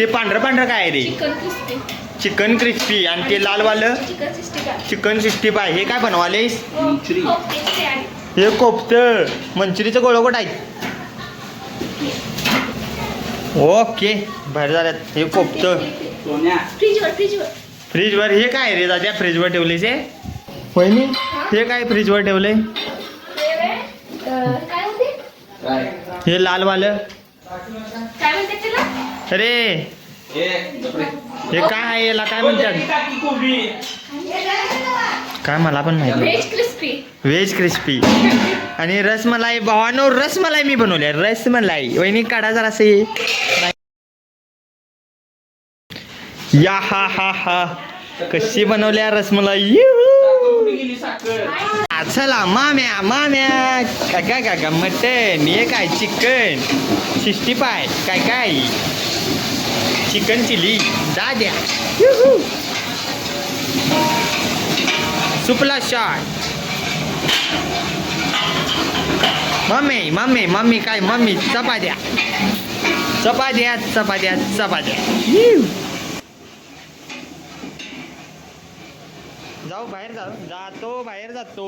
ते पांढरं पांढरं काय आहे रे? चिकन क्रिस्पी चिकन क्रिस्पी आणि ते लालवालं chicken sixty five chicken sixty five हे काय बनवालेस? मंचुरी. आणि हे कोफ्त. मंचुरीचं गोळगोट आहे? ओके बाहेर झाल्यात. हे कोफ्त. सोन्या. फ्रीजवर फ्रीजवर. फ्रीजवर. हे काय रे दाद्या फ्रीजवर ठेवलेस हे? वहिनी हे? काय फ्रीजवर काय होते? काय? हे लालवालं काय म्हणतात त्याला अरे. हे काय आहे याला? काय म्हणतात? काय मला पण माहिती व्हेज क्रिस्पी व्हेज क्रिस्पी आणि रसमलाई भावानो रसमलाई मी बनवली रसमलाई. वहिनी काढा जरा असे या हा हा हा. कशी बनवल्या रसमलाई? चला माम्या माम्या. काय काय काय का मटन हे काय चिकन. सिक्स्टी पाय काय काय? चिकन चिली जा द्या सुपला शॉट मम्मी मम्मी मम्मी काय मम्मी चपा द्या चपा द्या चपा द्या चपा द्या जाऊ बाहेर जाऊ जातो बाहेर जातो.